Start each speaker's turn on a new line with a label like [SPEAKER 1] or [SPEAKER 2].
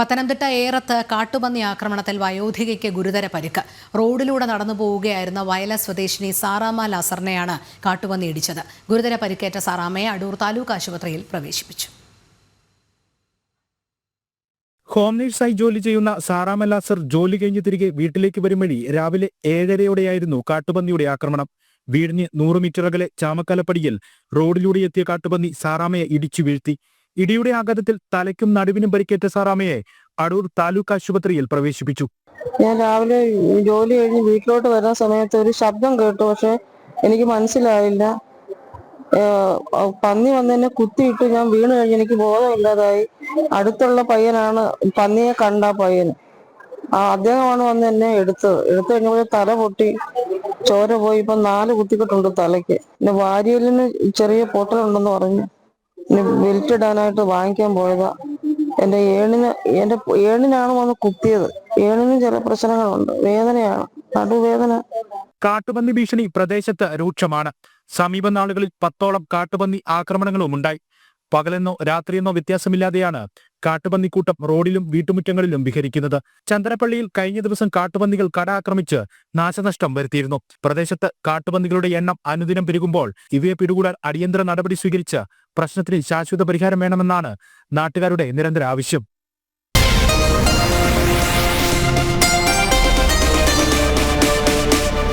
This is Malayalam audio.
[SPEAKER 1] പത്തനംതിട്ട ഏറത്ത് കാട്ടുപന്നി ആക്രമണത്തിൽ വയോധികയ്ക്ക് ഗുരുതര പരിക്ക്. റോഡിലൂടെ നടന്നു പോവുകയായിരുന്ന വയല സ്വദേശിനി സാറാമ ലാസറിനെയാണ് കാട്ടുപന്നി ഇടിച്ചത്. ഗുരുതര പരിക്കേറ്റ സാറാമയെ അടൂർ താലൂക്ക് ആശുപത്രിയിൽ പ്രവേശിപ്പിച്ചു.
[SPEAKER 2] ഹോം നേഴ്സായി ജോലി ചെയ്യുന്ന സാറാമ ലാസർ ജോലി കഴിഞ്ഞ് തിരികെ വീട്ടിലേക്ക് വരും വഴി രാവിലെ ഏഴരയോടെയായിരുന്നു കാട്ടുപന്നിയുടെ ആക്രമണം. വീടിന് നൂറ് മീറ്റർ അകലെ ചാമക്കാലപ്പടിയിൽ റോഡിലൂടെ എത്തിയ കാട്ടുപന്നി സാറാമയെ ഇടിച്ചു വീഴ്ത്തി. ഇടിയുടെ ആഘാതത്തിൽ തലയ്ക്കും നടുവിനും പരിക്കേറ്റ സാറാമയെ അടൂർ താലൂക്ക് ആശുപത്രിയിൽ പ്രവേശിപ്പിച്ചു.
[SPEAKER 3] ഞാൻ രാവിലെ ജോലി കഴിഞ്ഞ് വീട്ടിലോട്ട് വരുന്ന സമയത്ത് ഒരു ശബ്ദം കേട്ടു. പക്ഷെ എനിക്ക് മനസ്സിലായില്ല. പന്നി വന്ന് എന്നെ കുത്തിയിട്ട് ഞാൻ വീണ് കഴിഞ്ഞ് എനിക്ക് ബോധമില്ലാതായി അടുത്തുള്ള പയ്യനാണ് പന്നിയെ കണ്ട പയ്യൻ. ആ അദ്ദേഹമാണ് വന്ന് എന്നെ എടുത്തത് എടുത്തു കഴിഞ്ഞപ്പോൾ തല പൊട്ടി. ചോര പോയി. ഇപ്പൊ നാല് കുത്തിക്കെട്ടുണ്ട് തലയ്ക്ക്. പിന്നെ വാരിയലിന് ചെറിയ പൊട്ടലുണ്ടെന്ന് പറഞ്ഞു. ബെൽറ്റ് വാങ്ങിക്കാൻ പോയതാ. എന്റെ ഏണിന് എന്റെ ഏണിനാണ് വന്ന് കുത്തിയത്. ഏണിന് ചില പ്രശ്നങ്ങളുണ്ട്. വേദനയാണ്. നടുവേദന.
[SPEAKER 2] കാട്ടുപന്നി ഭീഷണി പ്രദേശത്ത് രൂക്ഷമാണ്. സമീപ നാളുകളിൽ പത്തോളം കാട്ടുപന്നി ആക്രമണങ്ങളും ഉണ്ടായി. പകലെന്നോ രാത്രിയെന്നോ വ്യത്യാസമില്ലാതെയാണ് കാട്ടുപന്നിക്കൂട്ടം റോഡിലും വീട്ടുമുറ്റങ്ങളിലും വിഹരിക്കുന്നത്. ചന്ദ്രപ്പള്ളിയിൽ കഴിഞ്ഞ ദിവസം കാട്ടുപന്നികൾ കട ആക്രമിച്ച് നാശനഷ്ടം വരുത്തിയിരുന്നു. പ്രദേശത്ത് കാട്ടുപന്നികളുടെ എണ്ണം അനുദിനം പെരുകുമ്പോൾ ഇവയെ പിടികൂടാൻ അടിയന്തര നടപടി സ്വീകരിച്ച് പ്രശ്നത്തിന് ശാശ്വത പരിഹാരം വേണമെന്നാണ് നാട്ടുകാരുടെ നിരന്തര ആവശ്യം.